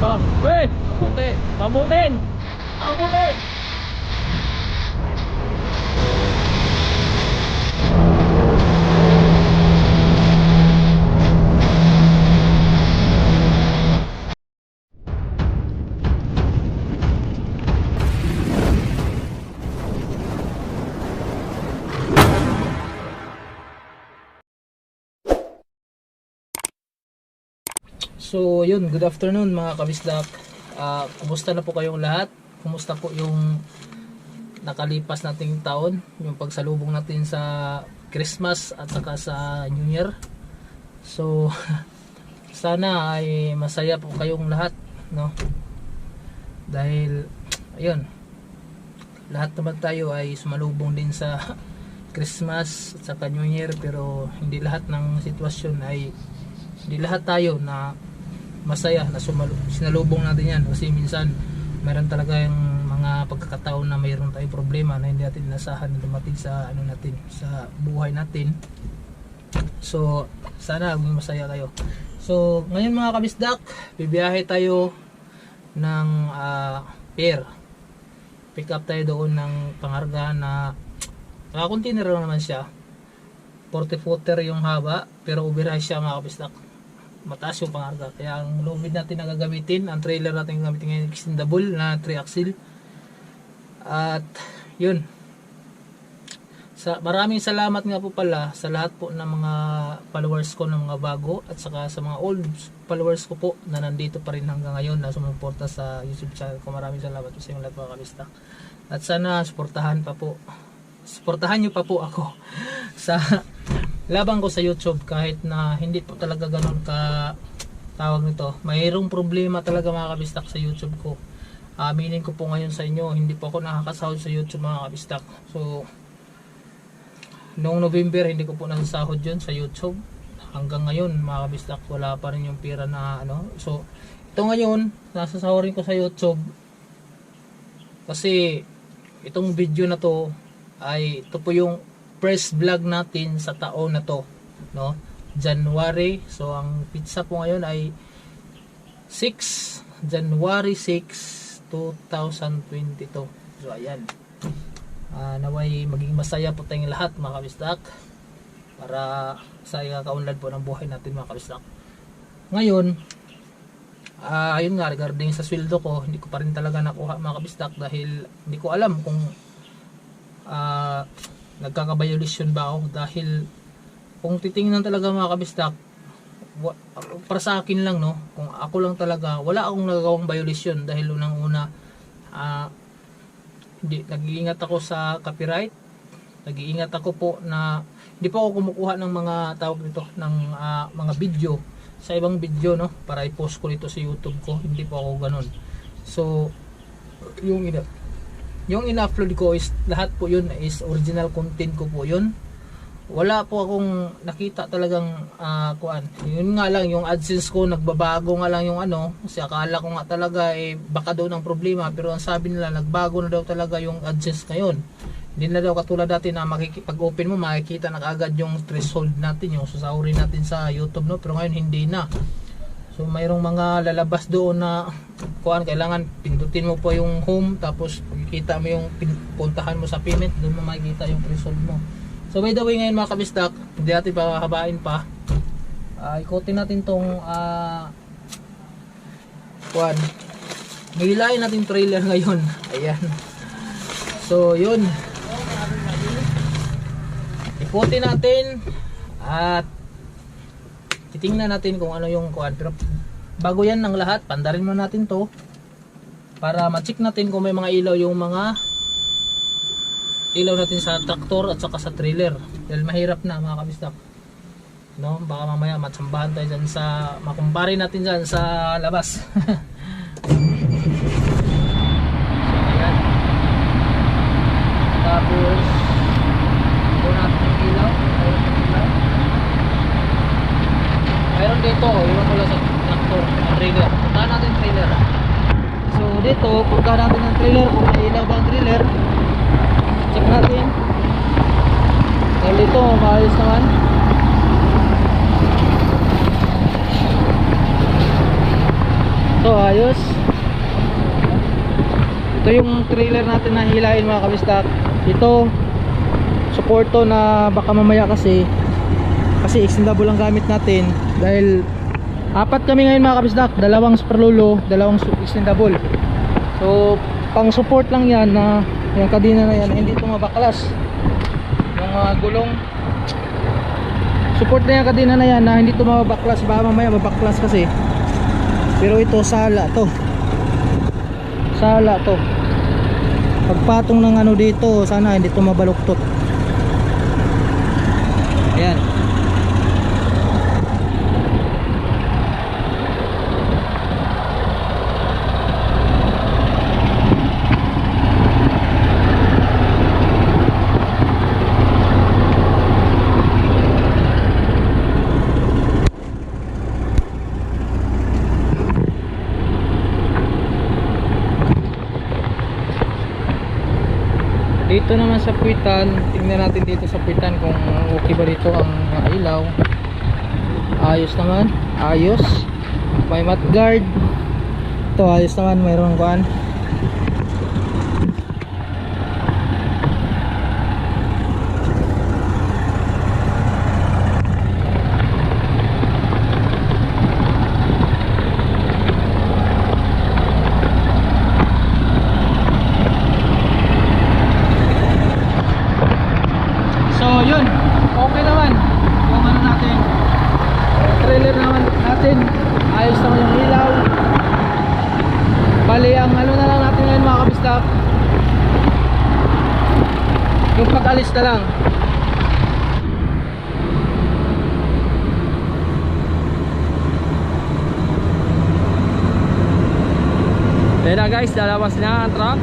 Pa, weh, mabuti, So, yun, good afternoon mga kabisdak. Ah, kumusta na po kayong lahat? Kumusta po yung nakalipas nating taon, yung pagsalubong natin sa Christmas at saka sa New Year. So, sana ay masaya po kayong lahat, no? Dahil, ayun, lahat naman tayo ay sumalubong din sa Christmas at saka New Year pero hindi lahat ng sitwasyon ay hindi lahat tayo na masaya na sumalu- sinalubong natin yan. Kasi minsan meron talaga yung mga pagkakataon na mayroon tayong problema na hindi natin inasahan na dumating sa ano natin sa buhay natin. So sana maging masaya kayo. So ngayon mga kabisdak bibiyahe tayo ng ah, pier. Pick up tayo doon ng pangarga na uh, container lang naman siya. 40 footer yung haba pero overhigh siya mga kabisdak mataas yung pangarga. Kaya ang lubid natin na gagamitin, ang trailer natin gagamitin ngayon extendable na 3 axle. At yun. Sa maraming salamat nga po pala sa lahat po ng mga followers ko ng mga bago at saka sa mga old followers ko po na nandito pa rin hanggang ngayon na sumuporta sa YouTube channel ko. Maraming salamat po sa inyo lahat mga kabista. At sana suportahan pa po. Suportahan niyo pa po ako sa labang ko sa YouTube kahit na hindi po talaga ganun ka tawag nito. Mayroong problema talaga mga kabistak sa YouTube ko. Aminin ko po ngayon sa inyo, hindi po ako nakakasahod sa YouTube mga kabistak. So, noong November hindi ko po nasasahod yun sa YouTube. Hanggang ngayon mga kabistak wala pa rin yung pera na ano. So, ito ngayon, nasasahorin ko sa YouTube. Kasi, itong video na to ay ito po yung first vlog natin sa taon na to no? January. So ang pizza po ngayon ay 6 January 6 2022 so ayan. Ah, naway maging masaya po tayong lahat mga kabistak para sa kaunlad po ng buhay natin mga kabistak ngayon ah ayun nga regarding sa sweldo ko hindi ko pa rin talaga nakuha mga kabistak dahil hindi ko alam kung ah nagkakabayolisyon ba ako? Dahil kung titingnan talaga mga kabistak para sa akin lang no? Kung ako lang talaga wala akong nagagawang violation dahil unang una ah, hindi nag-iingat ako sa copyright. Nag-iingat ako po na hindi po ako kumukuha ng mga tawag nito ng ah, mga video sa ibang video no? Para i-post ko dito sa YouTube ko. Hindi po ako ganun. So yung ina yung in-upload ko is lahat po yun is original content ko po yun. Wala po akong nakita talagang ah, kuan. Yun nga lang yung AdSense ko nagbabago nga lang yung ano kasi akala ko nga talaga eh baka daw ng problema. Pero ang sabi nila nagbago na daw talaga yung AdSense ngayon. Hindi na daw katulad dati na pag open mo makikita na kaagad yung threshold natin yung sasahurin natin sa YouTube no? Pero ngayon hindi na So mayroong mga lalabas doon na kuan kailangan pindutin mo po yung home tapos makikita mo yung puntahan mo sa payment doon mo makikita yung result mo. So by the way ngayon mga kabistak, hindi natin pahabain pa. Ah, ikutin natin tong ah kuan. Hilahin natin trailer ngayon. Ayan. So yun. Ikutin natin at titingnan natin kung ano yung kuan pero bago yan ng lahat pandarin mo natin to para ma-check natin kung may mga ilaw yung mga ilaw natin sa traktor at saka sa trailer. Dahil mahirap na mga kabistak. No? Baka mamaya matsambahan tayo dyan sa makumpare natin dyan sa labas so ayan tapos ito natin yung ilaw mayroon yung ilaw Mayroon dito, iwan ko lang sa tractor, ang trailer. Puntahan natin trailer. So dito, puntahan natin ang trailer, kung may ilaw ba ang trailer. Check natin. Dahil dito, maayos naman. So ayos. ito yung trailer natin na hilahin mga kabistak ito support to na baka mamaya kasi kasi extendable ang gamit natin. Dahil apat kami ngayon mga kabisdak. Dalawang superlolo dalawang su- extendable so pang support lang yan na yung kadina na yan hindi ito mabaklas. Yung mga gulong. Support na yung kadina na yan na hindi ito mabaklas. Baka mamaya mabaklas kasi. Pero ito sala to. Sala to. Pagpatong ng ano dito sana hindi ito mabaluktot ayan dito naman sa puwitan. Tingnan natin dito sa puwitan kung okay ba dito ang ilaw. Ayos naman. Ayos. May mat guard. Ito ayos naman. Mayroong kuan So yun, okay naman yung ano natin trailer naman natin ayos naman yung ilaw bali ang ano na lang natin kabistak yung pag-alis na lang. Kaya na guys, lalabas na ang truck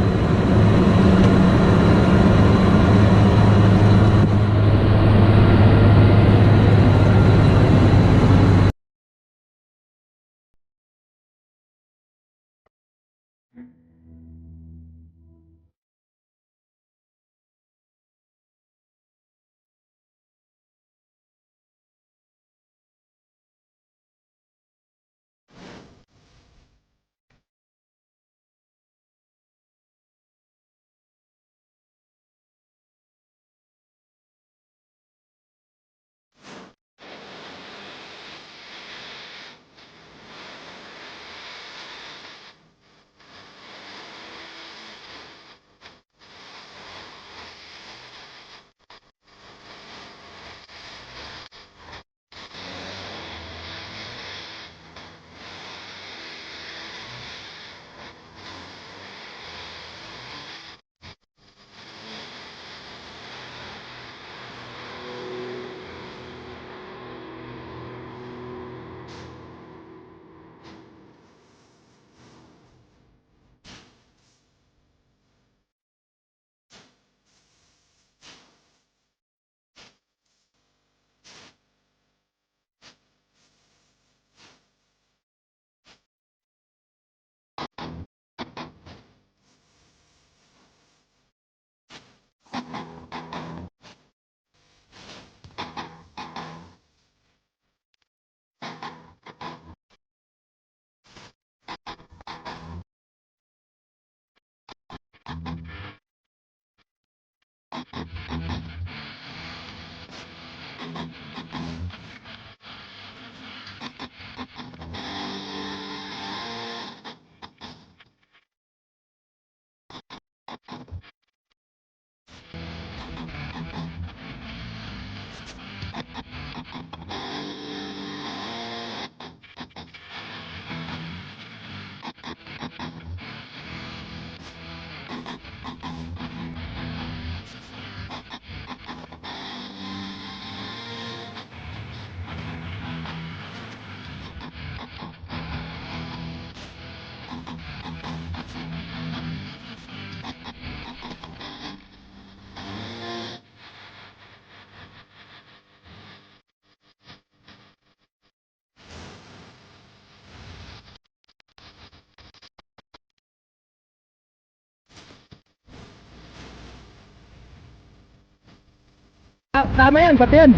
tama yan, pati yan.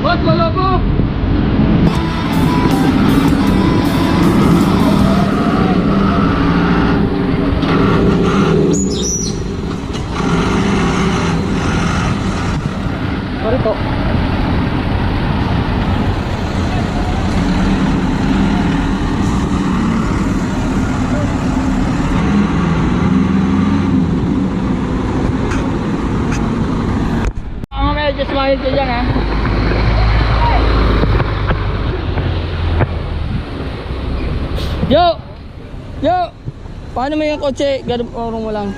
Boss, lang yung kotse, ganun orong mo lang.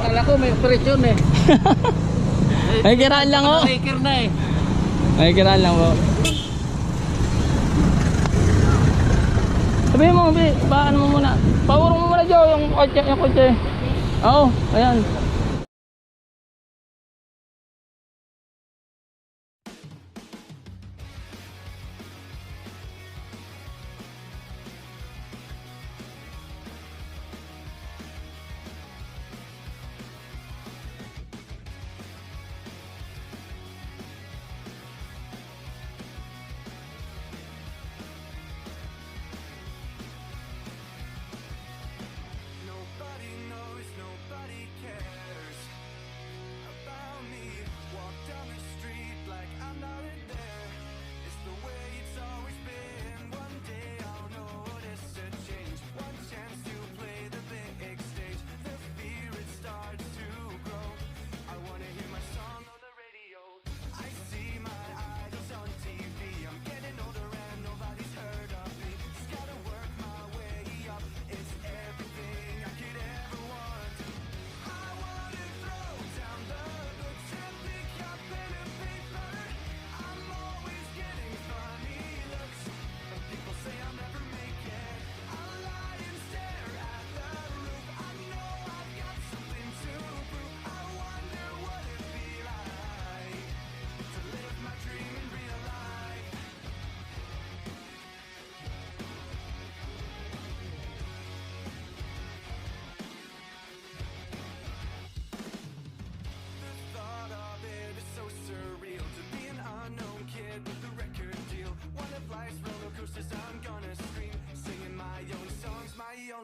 Kala ko may operasyon eh. may kiraan lang oh. May kiraan na eh. May kiraan lang oh. Sabihin mo, ba, ano mo muna? Paurong mo muna, Joe, yung kotse, yung kotse. Oh, ayan.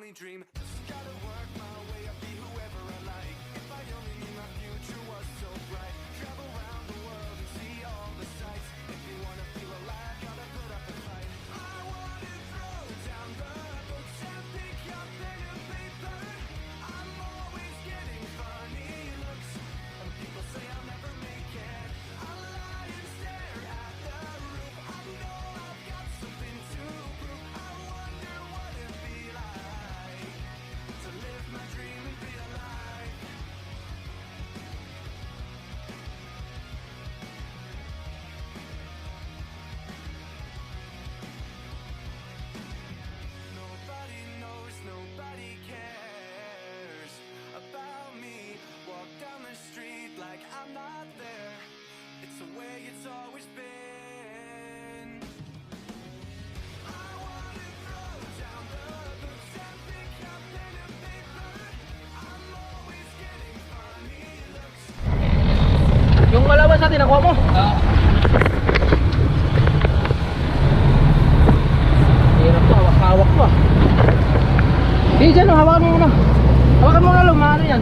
only dream sa atin, nakuha mo? Oo. Uh. Hirap to, hawak-hawak to ah. Hindi dyan, hawakan mo muna. Hawakan mo na lumano yan.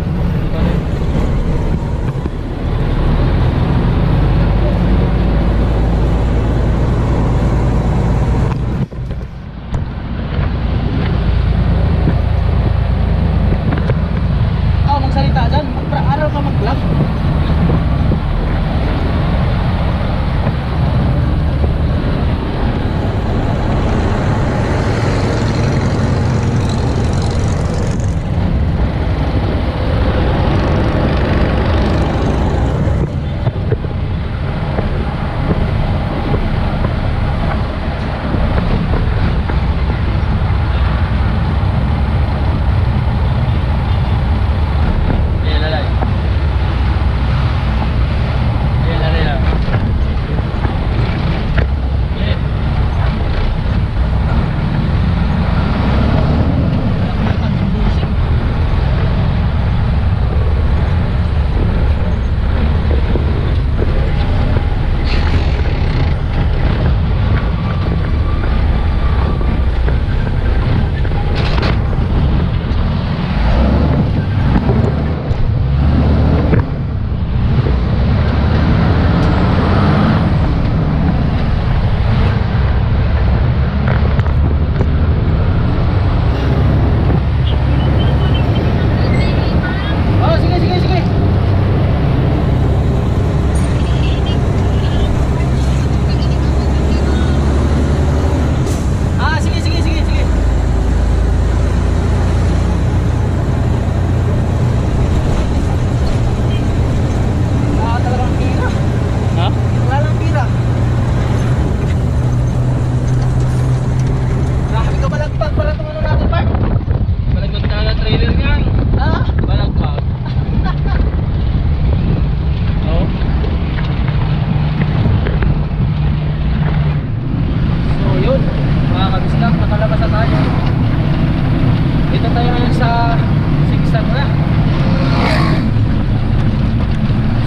tayo ngayon sa sigsag ano na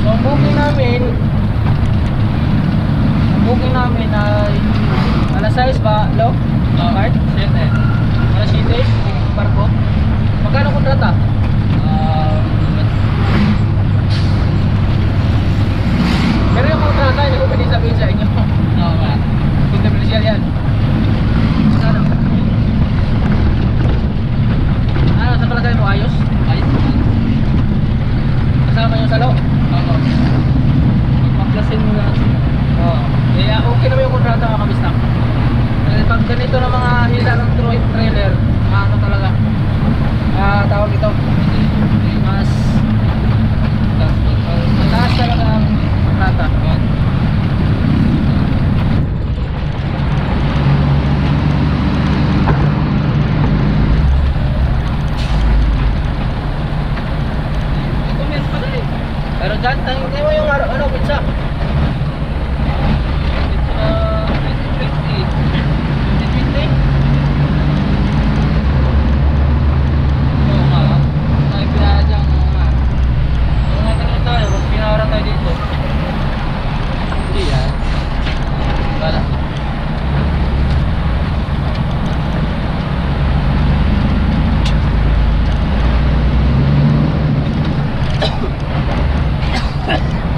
so booking namin ang booking namin ay alas 6 ba lo? Uh, part? 7 alas 7 barko magkano kontrata? Uh, pero yung kontrata hindi ko pwede sabihin sa inyo no, uh, controversial yan magkano? Ano, sa palagay mo ayos? Ayos. Kasama yung salo? Oo. Paklasin mo lang. Oo. Kaya okay naman yung kontrata mga kabistak. Kasi pag ganito na mga hila ng trailer, ano talaga, ah tawag ito, it.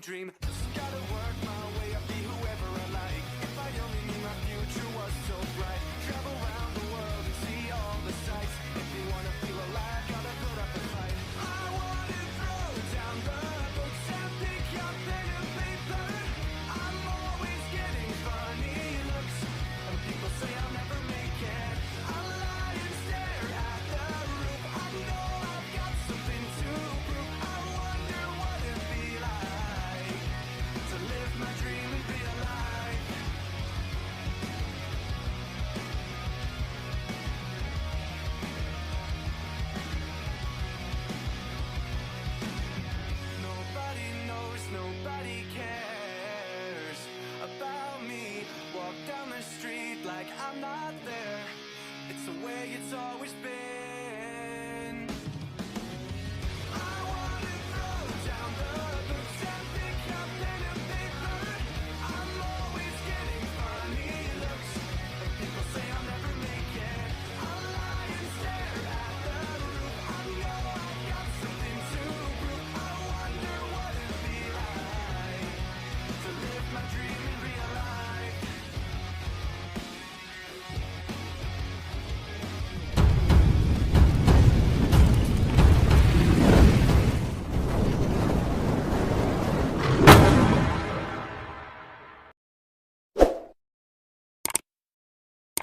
Dream. It's always been.